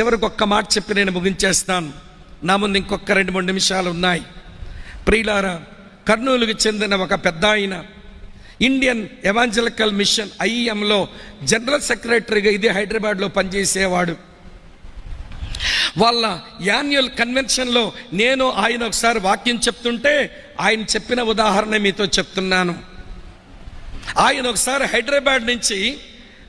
చివరికి ఒక్క మాట చెప్పి నేను ముగించేస్తాను. నా ముందు ఇంకొక రెండు మూడు నిమిషాలు ఉన్నాయి. ప్రియులారా కర్నూలుకు చెందిన ఒక పెద్ద ఆయన ఇండియన్ ఎవాంజలికల్ మిషన్ ఐఎంలో జనరల్ సెక్రటరీగా ఇది హైదరాబాద్లో పనిచేసేవాడు. వాళ్ళ యాన్యువల్ కన్వెన్షన్లో నేను ఆయన ఒకసారి వాక్యం చెప్తుంటే ఆయన చెప్పిన ఉదాహరణ మీతో చెప్తున్నాను. ఆయన ఒకసారి హైదరాబాద్ నుంచి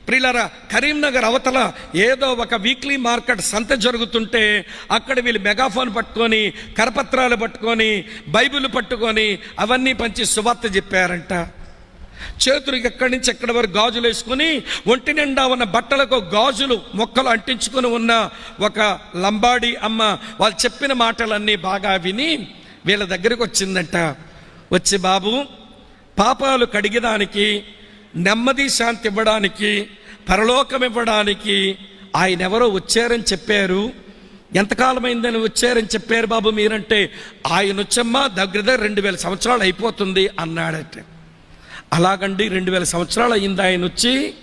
ప్రియులరా కరీంనగర్ అవతల ఏదో ఒక వీక్లీ మార్కెట్ సంత జరుగుతుంటే అక్కడ వీళ్ళు మెగాఫోన్ పట్టుకొని కరపత్రాలు పట్టుకొని బైబిల్ పట్టుకొని అవన్నీ పంచి సువార్త చెప్పారంట. చేతులు ఎక్కడి నుంచి ఎక్కడి వరకు గాజులు వేసుకుని ఒంటి నిండా ఉన్న బట్టలకు గాజులు మొక్కలు అంటించుకుని ఉన్న ఒక లంబాడి అమ్మ వాళ్ళు చెప్పిన మాటలన్నీ బాగా విని వీళ్ళ దగ్గరికి వచ్చిందంట. వచ్చి బాబు పాపాలు కడిగడానికి నెమ్మది శాంతి ఇవ్వడానికి పరలోకం ఇవ్వడానికి ఆయన ఎవరో వచ్చారని చెప్పారు. ఎంతకాలమైందని వచ్చారని చెప్పారు బాబు మీరంటే ఆయన వచ్చమ్మా దగ్గర దగ్గర రెండు వేల సంవత్సరాలు అయిపోతుంది అన్నాడట. అలాగండి రెండు వేల సంవత్సరాలు అయింది ఆయన వచ్చి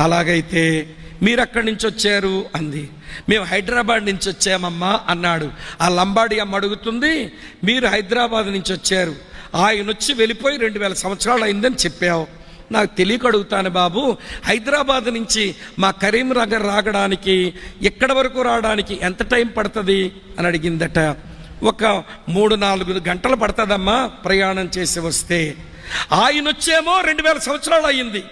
అలాగైతే మీరు అక్కడి నుంచి వచ్చారు అంది. మేము హైదరాబాద్ నుంచి వచ్చామమ్మా అన్నాడు. ఆ లంబాడి అమ్మ అడుగుతుంది మీరు హైదరాబాద్ నుంచి వచ్చారు. ఆయన వచ్చి వెళ్ళిపోయి రెండు వేల సంవత్సరాలు అయిందని చెప్పావు. నాకు తెలియక అడుగుతాను బాబు. హైదరాబాద్ నుంచి మా కరీంనగర్ రాగడానికి ఎక్కడి వరకు రావడానికి ఎంత టైం పడుతుంది? అని అడిగిందట. ఒక మూడు నాలుగు గంటలు పడుతుందమ్మా ప్రయాణం చేసి వస్తే. ఆయన వచ్చేమో రెండు వేల సంవత్సరాలు అయ్యింది.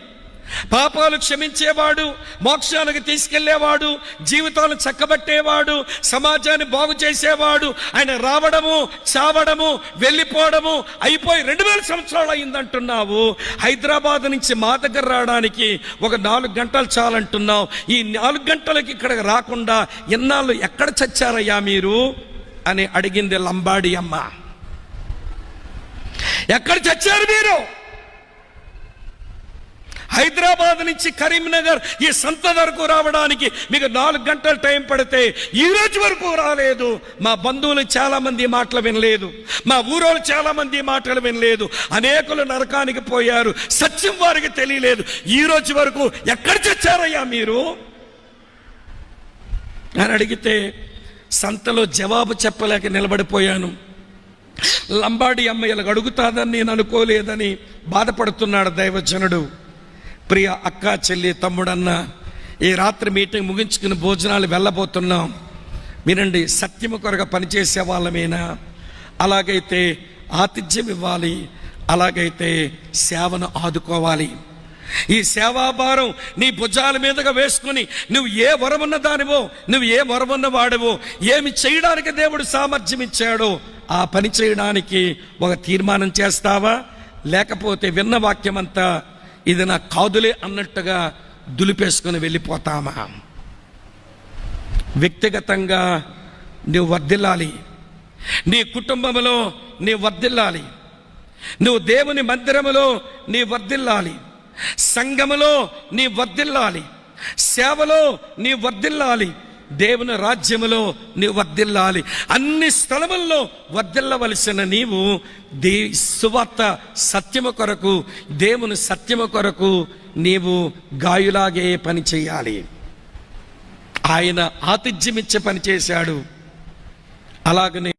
పాపాలు క్షమించేవాడు మోక్షానికి తీసుకెళ్ళేవాడు జీవితాలను చక్కబట్టేవాడు సమాజాన్ని బాగు చేసేవాడు ఆయన రావడము చావడము వెళ్ళిపోవడము అయిపోయి రెండు వేల సంవత్సరాలు అయిందంటున్నావు. హైదరాబాద్ నుంచి మా దగ్గర రావడానికి ఒక నాలుగు గంటలు చాలంటున్నావు. ఈ నాలుగు గంటలకి ఇక్కడికి రాకుండా ఎన్నాళ్ళు ఎక్కడ చచ్చారయ్యా మీరు? అని అడిగింది లంబాడి అమ్మ. ఎక్కడ చచ్చారు మీరు? హైదరాబాద్ నుంచి కరీంనగర్ ఈ సంత వరకు రావడానికి మీకు నాలుగు గంటల టైం పడితే ఈ రోజు వరకు రాలేదు. మా బంధువులు చాలా మంది మాటలు వినలేదు. మా ఊరోళ్ళు చాలా మంది మాటలు వినలేదు. అనేకులు నరకానికి పోయారు. సత్యం వారికి తెలియలేదు. ఈ రోజు వరకు ఎక్కడ చచ్చారయ్యా మీరు? అని అడిగితే సంతలో జవాబు చెప్పలేక నిలబడిపోయాను. లంబాడి అమ్మాయిలకు అడుగుతాదని నేను అనుకోలేదని బాధపడుతున్నాడు దైవజనుడు. ప్రియ అక్క చెల్లి తమ్ముడన్న ఈ రాత్రి మీటింగ్ ముగించుకుని భోజనాలు వెళ్ళబోతున్నాం. వినండి సత్యము కొరగా పనిచేసే వాళ్ళమేనా? అలాగైతే ఆతిథ్యం ఇవ్వాలి అలాగైతే సేవను ఆదుకోవాలి. ఈ సేవాభారం నీ భుజాల మీదుగా వేసుకుని నువ్వు ఏ వరమున్న దానివో నువ్వు ఏ వరమున్న వాడివో ఏమి చేయడానికి దేవుడు సామర్థ్యం ఇచ్చాడో ఆ పని చేయడానికి ఒక తీర్మానం చేస్తావా? లేకపోతే విన్న వాక్యమంతా ఇది నా కాదులే అన్నట్టుగా దులిపేసుకొని వెళ్ళిపోతామా? వ్యక్తిగతంగా నువ్వు వర్దిల్లాలి నీ కుటుంబంలో నీ వర్దిల్లాలి నువ్వు దేవుని మందిరములో నీ వర్దిల్లాలి సంఘములో నీ వర్ధిల్లాలి. సేవలో నీ వర్దిల్లాలి దేవుని రాజ్యములో నీవు వర్దిల్లాలి అన్ని స్థలముల్లో వర్దిల్లవలసిన నీవు దే సువార్త సత్యము కొరకు దేవుని సత్యము కొరకు నీవు గాయులాగే పని చేయాలి. ఆయన ఆతిథ్యమిచ్చే పని చేశాడు. అలాగనే